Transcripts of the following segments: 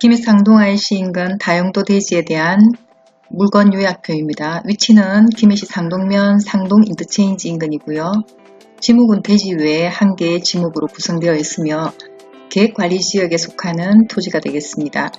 김해 상동IC 인근 다용도 대지에 대한 물건 요약표입니다. 위치는 김해시 상동면 상동 인터체인지 인근이고요. 지목은 대지 외에 한 개의 지목으로 구성되어 있으며 계획관리지역에 속하는 토지가 되겠습니다.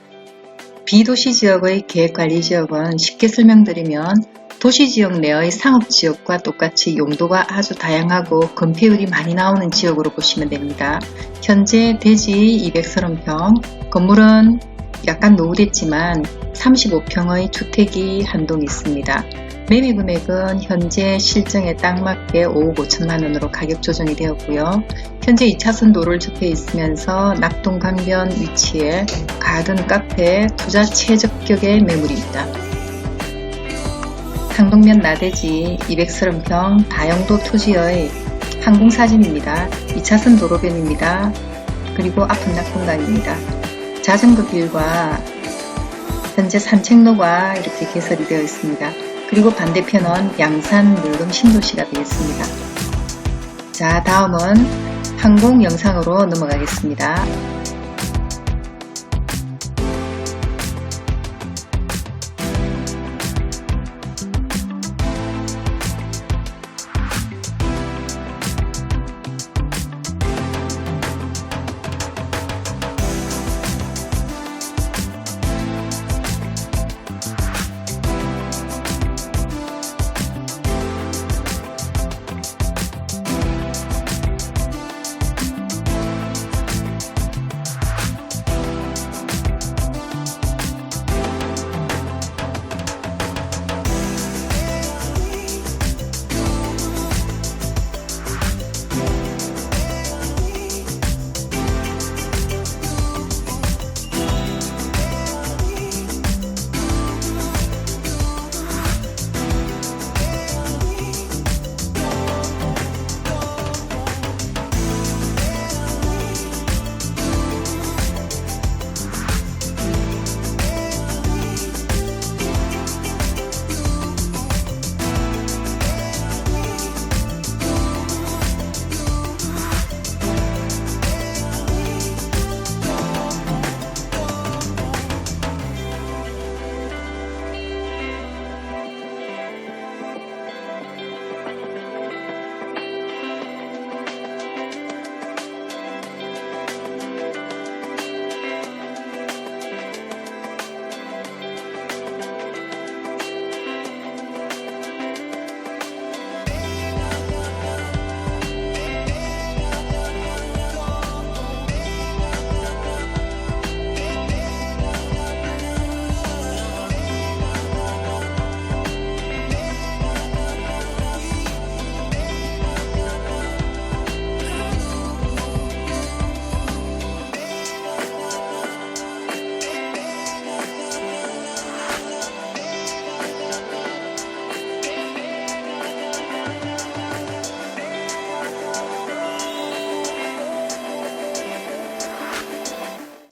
비도시 지역의 계획관리지역은 쉽게 설명드리면 도시지역 내의 상업지역과 똑같이 용도가 아주 다양하고 건폐율이 많이 나오는 지역으로 보시면 됩니다. 현재 대지 230평, 건물은 약간 노후됐지만 35평의 주택이 한동 있습니다. 매매 금액은 현재 실정에 딱 맞게 5억 5천만 원으로 가격 조정이 되었고요. 현재 2차선 도로를 접해 있으면서 낙동 강변 위치에 가든 카페 투자 최적격의 매물입니다. 상동면 나대지 230평 다용도 토지의 항공사진입니다. 2차선 도로변입니다. 그리고 앞은 낙동강입니다. 자전거 길과 현재 산책로가 이렇게 개설이 되어 있습니다. 그리고 반대편은 양산 물금 신도시가 되겠습니다. 자 다음은 항공 영상으로 넘어가겠습니다.